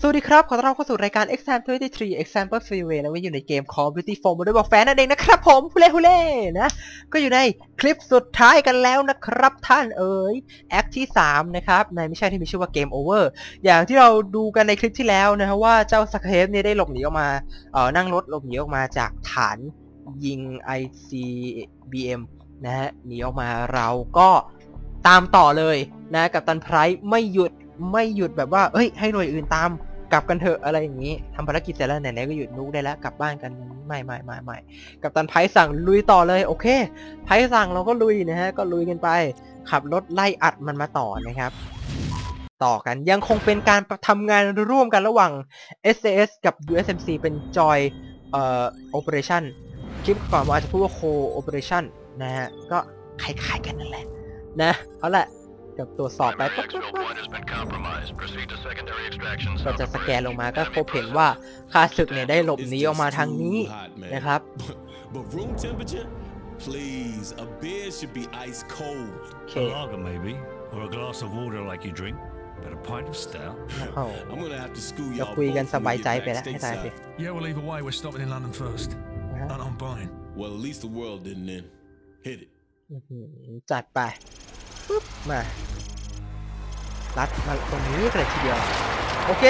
สวัสดีครับ ขอต้อนรับเข้าสู่รายการ Exam 23 Example Freeway นะว่าอยู่ในเกม Call of Duty 4 Modern Warfare นั่นเองนะครับผมฮูเล่ฮูเล่นะ ก็อยู่ในคลิปสุดท้ายกันแล้วนะครับท่านเอ๋ยแอคที่ 3 นะครับ ในไม่ใช่ที่มีชื่อว่า Game Over อย่างที่เราดูกันในคลิปที่แล้วนะครับว่าเจ้าสเคปเนี่ยได้หลบหนีออกมาเอ่อนั่งรถหลบหนีออกมาจากฐานยิง ICBM นะฮะหนีออกมาเราก็ตามต่อเลยนะกับตันไพร์ไม่หยุดไม่หยุดแบบว่าเอ้ยให้หน่วยอื่นตาม กลับกันเถอะอะไรอย่างนี้ทำภารกิจเสร็จแล้วไหนๆก็หยุดนุกได้แล้วกลับบ้านกันไม่ไม่ไม่ไม่กับตันไพสั่งลุยต่อเลยโอเค ไพสั่งเราก็ลุยนะฮะก็ลุยกันไป ขับรถไล่อัดมันมาต่อนะครับ ต่อกันยังคงเป็นการทำงานร่วมกันระหว่าง SAS กับ USMC เป็น Joy เอ่อ Operation คลิปก่อนผมอาจจะพูดว่า Co Operation นะฮะก็คล้ายๆกันนั่นแหละนะเอาละ เดี๋ยวตรวจสอบไปปุ๊บปุ๊บปุ๊บก็จะสแกนลงมาก็พบเห็นว่าค่าศึกเนี่ยได้หลบหนีออกมาทางนี้นะครับ But room temperature? Please, a beer should be ice cold. โอเค A lager, maybe, or a glass of water like you drink, but a pint of stout. โอ้ I'm gonna have to school เรา y'all คุยกัน both ส when บาย we ใจ get ไปแล้ว back ให้ตายสิ stateside. Yeah, well, either way, we're stopping in London first. นะฮะ And I'm buying. Well, at least the world didn't end. Hit it. อื้อหือจัดไป ปุ๊บมารัดมาตรงนี้กันเลยทีเดียวโอเค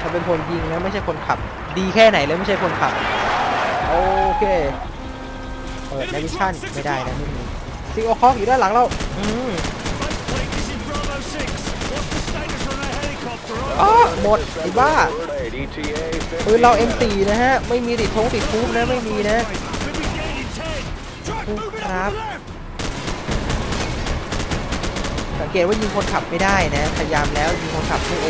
เราเป็นคนยิงนะไม่ใช่คนขับ ดีแค่ไหนเลยไม่ใช่คนขับ โอเคเปิดในวิชั่นไม่ได้นะไม่มีซีโอคอกอยู่ด้านหลังเราอืมอ๋อหมดไอ้บ้าปืนเรา M4 นะฮะ ไม่มีติดทงติดคูปนะ ไม่มีนะ ครับ สัง เกตว่ายิงคนขับไม่ได้นะพยายามแล้วยิงคนขับไม่โอ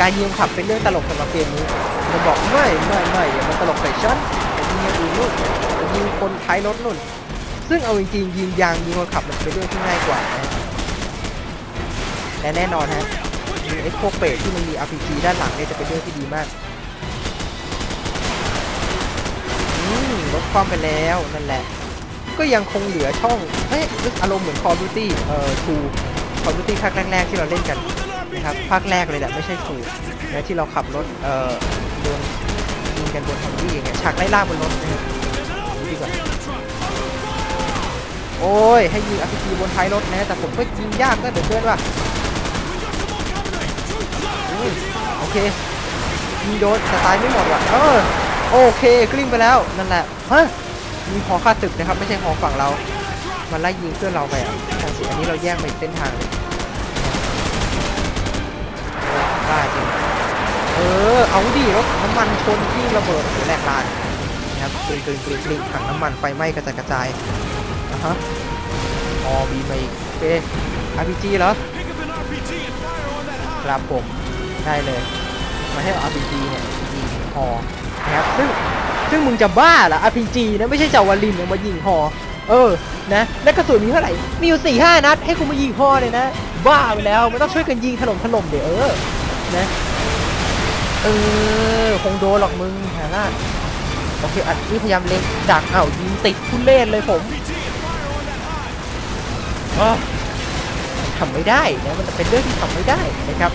การยิงคนขับเป็นเรื่องตลกสำหรับเกมนี้มันบอกไม่ไม่ไม่อย่ามาตลกใส่ฉันย่ายิงอื่นนู่นยิงคนท้ายรถนู่น ซึ่งเอาจริงๆยิงยางยิงคนขับมันเป็นเรื่องที่ง่ายกว่านะและแน่นอนฮะยิงไอ้พวกเปรตที่มันมี RPG ด้านหลังเนี่ยจะเป็นเรื่องที่ดีมากลดความไปแล้วนั่นแหละ ก็ยังคงเหลือช่องเฮ้ยรู้สึกอารมณ์เหมือน Call of Duty เอ่อ Two Call of Duty ภาคแรกๆที่เราเล่นกันนะครับภาคแรกเลยแหละไม่ใช่ Two นะที่เราขับรถเอ่อโดนยิงกันบนฮัมวี่อย่างเงี้ยฉากไล่ล่าบนรถนะครับดูดีกว่าโอ้ยให้ยิง RPG บนท้ายรถนะแต่ผมก็ยิงยากก็เดือดเกินว่ะโอเคยิงโดนแต่ตายไม่หมดว่ะเออโอเคกลิ้งไปแล้วนั่นแหละฮะมีหอค่าตึกนะครับ ไม่ใช่หอฝั่งเรา มันไล่ยิงเพื่อนเราไปอะใช่สิอันนี้เราแยกไปเส้นทางเลย เออเอาดิรถน้ำมันชนที่ระเบิดแหลกลานนะครับกลิ้งกลิ้งกลิ้งกลิ้งถังน้ำมันไฟไหม้กระจายกระจายอะฮะออบีมาอีกโอเค RPG เหรอครับผมได้เลยมาให้อา RPG เนี่ยยิงฮอนะครับซึ่งซึ่งมึงจะบ้าเหรอ RPG นะไม่ใช่เจ้าวาลินเนี่ยมายิงฮอเออ นะ และกระสุนมีเท่าไหร่ มีอยู่สี่ห้านัด ให้คุณมายิงฮอเลยนะ บ้าไปแล้ว มันต้องช่วยกันยิงถล่มถล่มเดี๋ยวเออ นะ เออ คงโดนหรอกมึงฮาร่าโอเคอันนี้พยายามเล็งดักเอ้ายิงติดทุเล่นเลยผมออทำไม่ได้นะมันเป็นเรื่องที่ทำไม่ได้นะครับ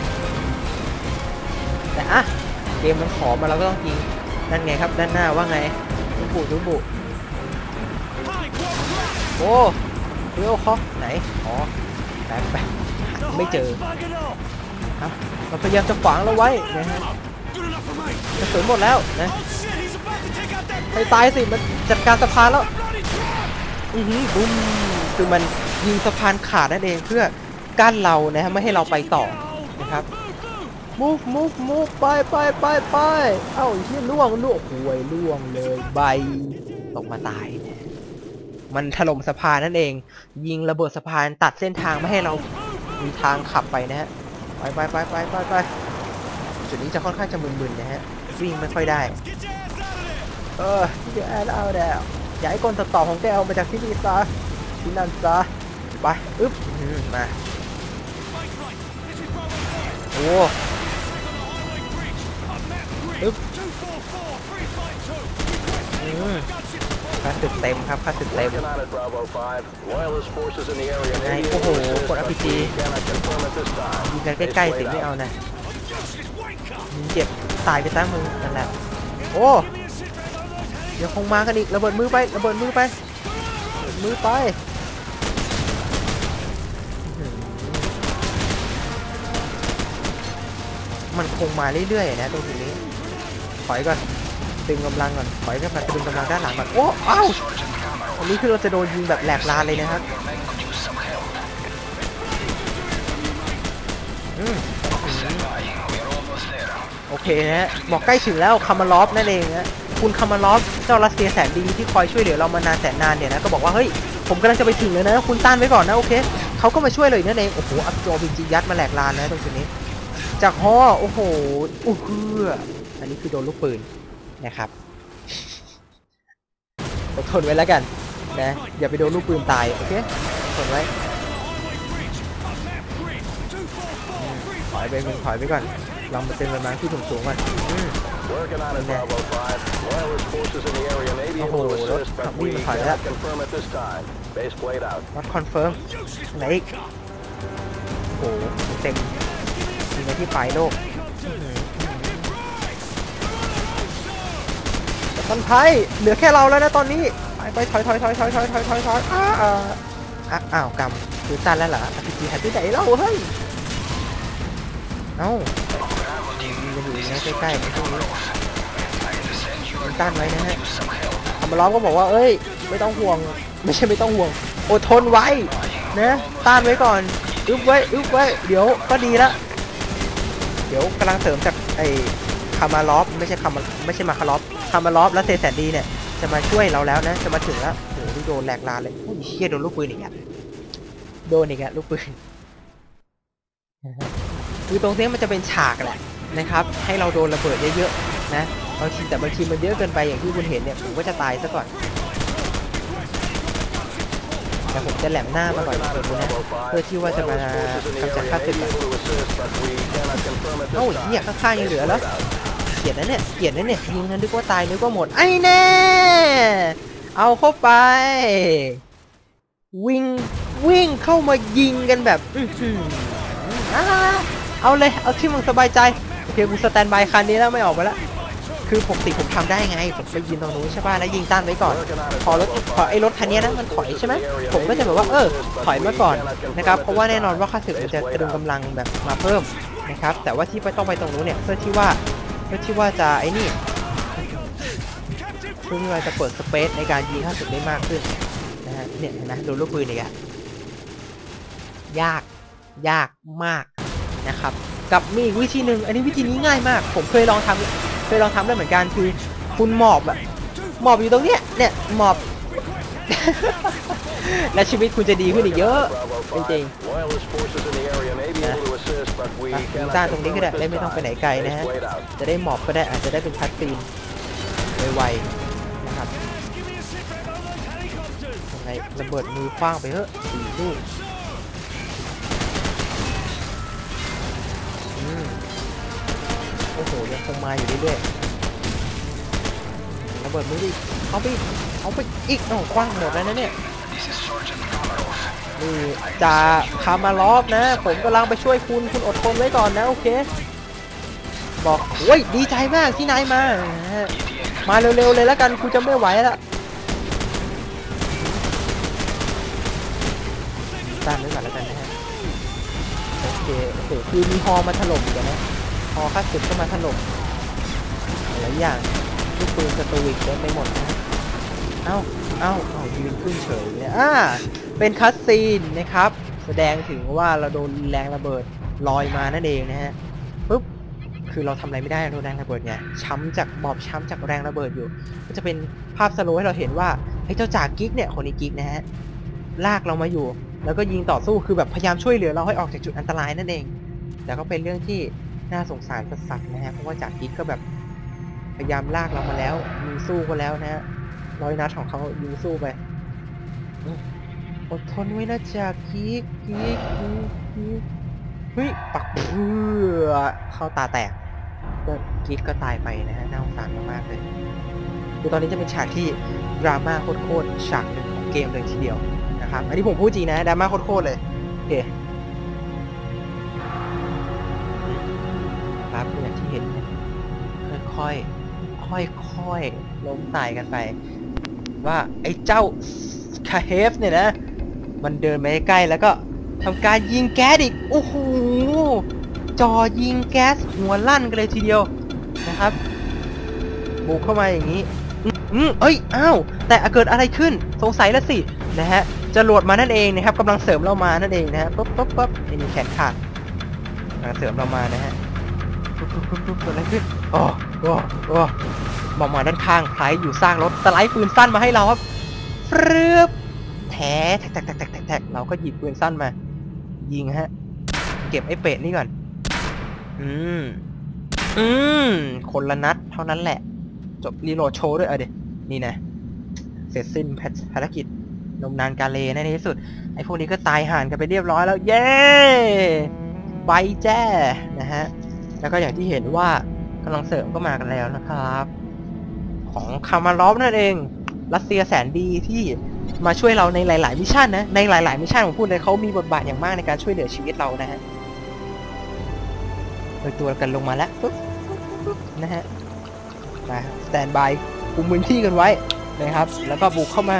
แต่อะเกมมันขอมาเราก็ต้องยิงนั่นไงครับด้านหน้าว่าไงทุบุทุบุโอ้เรียวคอกไหนอ๋อแป๊บแป๊บไม่เจอครับมันพยายามจะขวางเราไว้นะฮะ กระสุนหมดแล้วนะ Oh shit, he's about to take out that ให้ตายสิมันจัดการสะพานแล้วอือหือบุ้มคือมันยิงสะพานขาดนั่นเองเพื่อกั้นเรานะฮะไม่ให้เราไปต่อนะครับ move move move ไปไปไปไปเอ้าไอ้เฮียล่วงล่วงหวยล่วงเลยใบตกมาตายเนี่ยมันถล่มสะพานนั่นเอง ยิงระเบิดสะพานตัดเส้นทางไม่ให้เรามีทางขับไปนะฮะไปไปไปไปไปไป จุดนี้จะค่อนข้างจะมึนๆนะฮะวิ่งไม่ค่อยได้ Get your ass out of there. เออเดี๋ยวแอนเอาแล้วอย่าให้คนตัดต่อของแกเอามาจากที่นี่ซะที่นั่นซะไปอึ๊บอืมมา Wait, right. This is Bravo 5. โอ้ On the highway bridge. A map grid. Oop. 244 352. อืม Gunship. ค่าศึกเต็มครับค่าศึกเต็ม Working on it, Bravo 5. Loyalist forces in the area may Này, be ô able hồ, to assist, con but RPG. we cannot confirm at this time. ยิงกัน It's ใกล้ๆ played สิไม่ out. เอานะ เจ็บตายไปตั้งมือนั่นแหละโอ้เดี๋ยวคงมากันอีกระเบิดมือไประเบิดมือไประเบิดมือไปมันคงมาเรื่อยๆนะตรงจุดนี้ถอยก่อนดึงกำลังก่อนถอยกลับมาดึงกำลังด้านหลังก่อนโอ้เอ้าวอันนี้คือเราจะโดนยิงแบบแหลกลานเลยนะครับอืม โอเคนะฮะบอกใกล้ถึงแล้วคามาลอฟนั่นเองนะคุณคามาลอฟเจ้ารัสเซียแสนดีที่คอยช่วยเหลือเรามานานแสนนานเนี่ยนะก็บอกว่าเฮ้ยผมกำลังจะไปถึงแล้วนะ คุณต้านไว้ก่อนนะโอเคเขาก็มาช่วยเลยนั่นเองโอ้โหอัพโจบิจียัดมาแหลกลานนะตรงจุดนี้ จากฮอโอ้โหอู้เฮืออันนี้คือโดนลูกปืนนะครับอดทนไว้แล้วกันนะอย่าไปโดนลูกปืนตายโอเคอดทนไว้ อยไปมึงถอยไปก่อนลองมาเต็มกำลังที่สูงๆก่อนอืม Working on it, Bravo 5. Loyalist forces in the area may be able to Oh, assist, but that's- we that's- cannot confirm at this time. Base played out. วัดคอนเฟิร์มไหนอีกโอ้โหเต็มมีมาที่ปลายโลกต้นไพ่เหลือแค่เราแล้วนะตอนนี้ไปไปถอยถอยถอยถอยถอยถอยถอยถอยอ้าอ่าอะอ้าวกำคือตันแล้วเหรออพีจีหายไปไหนเล่าเฮ้ย เอ้ามันอยู่ในใกล้ๆในช่วงนี้มันต้านไว้นะฮะทำมาล้อมก็บอกว่า เอ้ย ไม่ต้องห่วง ไม่ใช่ไม่ต้องห่วง อดทนไว้ นะต้านไว้ก่อน อึบไว้ อึบไว้ เดี๋ยวก็ดีละ เดี๋ยวกำลังเสริมจากไอ้คามาลอฟไม่ใช่คามาไม่ใช่มาคาลอฟคามาลอฟและเซแสนดีเนี่ย จะมาช่วยเราแล้วนะ จะมาถึงแล้วโอ้โหโดนแหลกลาเลยโอ้ยเชี่ยโดนลูกปืนอีกอะโดนอีกอะลูกปืน คือตรงนี้มันจะเป็นฉากแหละนะครับ ให้เราโดนระเบิดเยอะๆนะบางทีแต่บางทีมันเยอะเกินไปอย่างที่คุณเห็นเนี่ยผมก็จะตายซะก่อนแต่ผมจะแหลมหน้ามาก่อนเปิด it, ดูนะเพื่อที่ว่าจะมา 5. Loyalist forces in the กำจัด area ค่าศึก be ก่อน able to assist, but we cannot confirm at this เอ้า time. เหี้ยข้างๆยังเหลือแล้วเกียดนะเนี่ยเกียดนะเนี่ยยิงกันนึกว่าตายนึกว่าหมดไอ้แน่เอาเข้าไป วิ่งวิ่งเข้ามายิงกันแบบอื้อหืออ่า เอาเลย เอาที่มึงสบายใจโอเคกูสแตนบายคันนี้แล้วไม่ออกไปล้วคือปกติผมทำได้ไง ผมไปยิงตรงนู้นใช่ป่ะแล้วยิงต้านไว้ก่อน พอรถพอไอ้รถคันนี้นะมันถอยใช่ไหมผมก็จะแบบว่าเออถอยมาก่อนนะครับเพราะว่าแน่นอนว่าค่าศึกมันจะกระดุมกำลังแบบมาเพิ่มนะครับแต่ว่าที่ไปต้องไปตรงนู้นเนี่ยเพื่อที่ว่าเพื่อที่ว่าจะไอ้นี่เพื่อที่ว่าจะเปิดสเปซในการยิงค่าศึกได้มากขึ้นนะฮะเนี่ยนไหมดูลูกปืนอีกอะยากยากมาก นะครับ กับมีอีกวิธีหนึ่งอันนี้วิธีนี้ง่ายมาก ผมเคยลองทำเคยลองทำได้เหมือนกันคือคุณหมอบอะหมอบอยู่ตรงเนี้ยเนี่ยหมอบ และชีวิตคุณจะดีขึ้นอีกเยอะจริง 5. Loyalist forces in the area may be Yeah. able to assist, but we อะ cannot ต้านตรงนี้ก็ได้ไม่ต้องไปไหนไกลนะฮะจะได้หมอบก็ได้อาจจะได้เป็นคัตซีนไวๆนะครับยังไงระเบิดมือคว้างไปเถอะสี่ลูก อ้โหยังคงมาอยู่เรื่อยๆระเบิดมือดิเอาไปเอาไปอีกโอ้คว้างหมดแล้วนะเนี่ยนี่จะคามาลอฟนะ ผมกำลังไปช่วยคุณคุณอดทนไว้ก่อนนะโอเค บอกโอ้ยดีใจมากที่นายมา มาเร็วๆเลยแล้วกันกูจะไม่ไหวแล้วตามไว้ก่อนแล้วกันนะฮะโอเคโอเคคือมีฮอมาถล่มอีกันนะ ฮอค่าศึกก็มาถล่มหลายอย่างลูกปืนสตูวิกเต็มไปหมดนะฮะเอ้าเอ้าเอ้ายืนขึ้นเฉยเนี่ยอ่าเป็นคัสซีนนะครับ แสดงถึงว่าเราโดนแรงระเบิดลอยมานั่นเองนะฮะปุ๊บคือเราทำอะไรไม่ได้โดนแรงระเบิดไงช้ำจากบอบช้ำจากแรงระเบิดอยู่ ก็จะเป็นภาพสโลว์ให้เราเห็นว่าไอ้เจ้าจ่ากิ๊กเนี่ยคนนี้กิ๊กนะฮะลากเรามาอยู่ แล้วก็ยิงต่อสู้คือแบบพยายามช่วยเหลือเราให้ออกจากจุดอันตรายนั่นเองแต่ก็เป็นเรื่องที่ น่าสงสารสัสๆนะฮะเพราะว่าจากิ๊กก็แบบพยายามลากเรามาแล้วยิงสู้ก็แล้วนะฮะร้อยนัดของเขายิงสู้ไปอดทนไว้นะจากิกกิ๊กกิ๊กกิ๊กเฮ้ยปักเพื่อเข้าตาแตกก็กก็ตายไปนะฮะน่าสงสารมากๆเลยคือตอนนี้จะเป็นฉากที่ดราม่าโคตรๆฉากหนึ่งของเกมเลยทีเดียวนะครับ อันนี้ผมพูดจริงนะดราม่าโคตรๆเลยโอเค ครับอย่างที่เห็นเนี่ยค่อยๆค่อยๆล้มตายกันไป ว่าไอ้เจ้าคาเฮฟเนี่ยนะ มันเดินมาใกล้แล้วก็ทำการยิงแก๊สอีกโอ้โหจอยิงแก๊สหัวลั่นกันเลยทีเดียวนะครับบุกเข้ามาอย่างนี้อืมเอ้ยอ้าวแต่เกิดอะไรขึ้นสงสัยแล้วสินะฮะจรวดมานั่นเองนะครับกำลังเสริมเรามานั่นเองนะฮะปุ๊บปุ๊บปุ๊บไอ้นี่แขนขาดกำลังเสริมเรามานะฮะ ปุ๊บปุ๊บปุ๊บเกิดอะไรขึ้นโอ้โอ้โอ้มองมาด้านข้างใครอยู่สร้างรถสไลด์ปืนสั้นมาให้เราครับฟรึบแถแทกแท็กแท็กแท็กแท็กเราก็หยิบปืนสั้นมา ยิงฮะ เก็บไอ้เป็ดนี่ก่อน อืม อืม คนละนัดเท่านั้นแหละ จบรีโหลดโชว์ด้วยเอาเดี๋ยนี่นะ เสร็จสิ้นภารกิจนมนานกาเลในที่สุด ไอ้พวกนี้ก็ตายห่านกันไปเรียบร้อยแล้ว เย้ใบแจ้ นะฮะ แล้วก็อย่างที่เห็นว่ากำลังเสริมก็มากันแล้วนะครับ ของคามาลอฟนั่นเอง รัสเซียแสนดีที่มาช่วยเราในหลาย ๆ มิชชั่นนะ ในหลาย ๆ มิชชั่นผมพูดเลยเขามีบทบาทอย่างมากในการช่วยเหลือชีวิตเรานะฮะโดยตัวกันลงมาแล้วปุ๊บนะฮะมาสแตนบายคุมพื้นที่กันไว้นะครับ แล้วก็บุกเข้ามา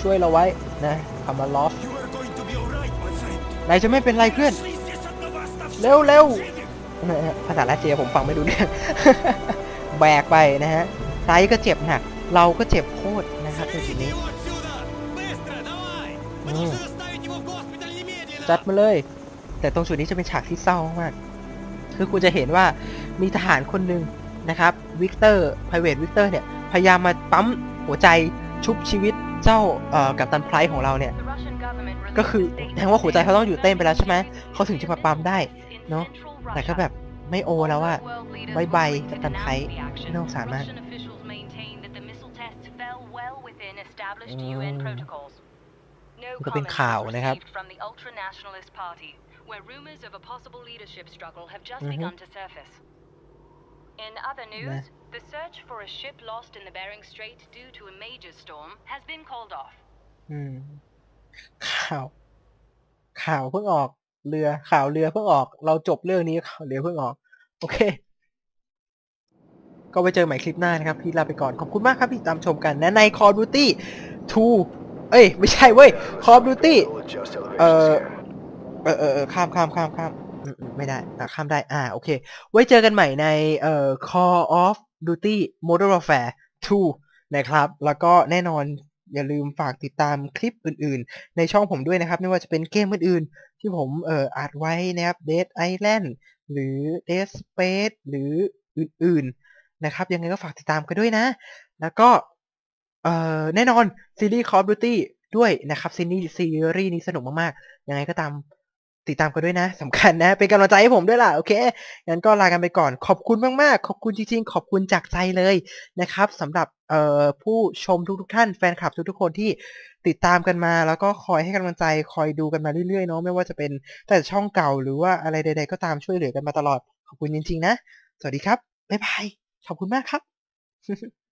ช่วยเราไว้นะคามาลอฟนายจะไม่เป็นไรเพื่อน เร็วเร็ว ภาษารัสเซียผมฟังไม่ดูเนี่ยแบกไปนะฮะไซก็เจ็บหนัก เราก็เจ็บโคตรนะครับในทีนี้จัดมาเลย แต่ตรงจุดนี้จะเป็นฉากที่เศร้ามาก คือคุณจะเห็นว่ามีทหารคนหนึ่งนะครับวิกเตอร์ไพเวทวิกเตอร์เนี่ย พยายามมาปั๊มหัวใจชุบชีวิตเจ้ากับตันไพร์ของเราเนี่ย ก็คือแทนว่าหัวใจเขาต้องอยู่เต้นไปแล้วใช่ไหมเขาถึงจะมาปั๊มได้ เนอะแต่ก็แบบไม่โอแล้วอะบายบายกัปตันไพรส์น่าสงสารมากก็เป็นข่าวนะครับ from the ultra-nationalist party, where rumors of a possible leadership struggle have just Mhm. begun to surface. In other news, the search for a ship lost in the Bering Strait due to a major storm has been called off. อืมข่าว ข่าวเพิ่งออก เรือข่าวเรือเพิ่งออก เราจบเรื่องนี้ข่าวเรือเพิ่งออก โอเค ก็ไปเจอใหม่คลิปหน้านะครับพี่ลาไปก่อนขอบคุณมากครับที่ตามชมกันนะใน Call of Duty 2 เอ้ย ไม่ใช่เว้ย Call of Duty เอ่อเออเออข้ามข้ามข้ามข้ามอืมอืมไม่ได้อะข้ามได้อ่าโอเค ไว้เจอกันใหม่ในเอ่อ Call of Duty Modern Warfare 2 นะครับ แล้วก็แน่นอน อย่าลืมฝากติดตามคลิปอื่นๆ ในช่องผมด้วยนะครับ ไม่ว่าจะเป็นเกมอื่นๆ ที่ผมเอ่ออัดไว้นะครับ Dead Island หรือ Dead Space หรืออื่นๆนะครับ ยังไงก็ฝากติดตามกันด้วยนะ แล้วก็เอ่อแน่นอนซีรีส์ Call of Duty ด้วยนะครับซีรีส์ซีรีส์นี้สนุกมากๆ ยังไงก็ตาม ติดตามกันด้วยนะสำคัญนะ เป็นกำลังใจให้ผมด้วยล่ะ โอเค งั้นก็ลากันไปก่อน ขอบคุณมาก ๆ ขอบคุณจริง ๆ ขอบคุณจากใจเลยนะครับสำหรับผู้ชมทุก ๆ ท่าน แฟนคลับทุก ๆ คนที่ติดตามกันมา แล้วก็คอยให้กำลังใจ คอยดูกันมาเรื่อย ๆ เนาะ ไม่ว่าจะเป็นแต่ช่องเก่าหรือว่าอะไรใด ๆ ก็ตามช่วยเหลือกันมาตลอด ขอบคุณจริง ๆ นะ สวัสดีครับ บ๊ายบาย ขอบคุณมากครับ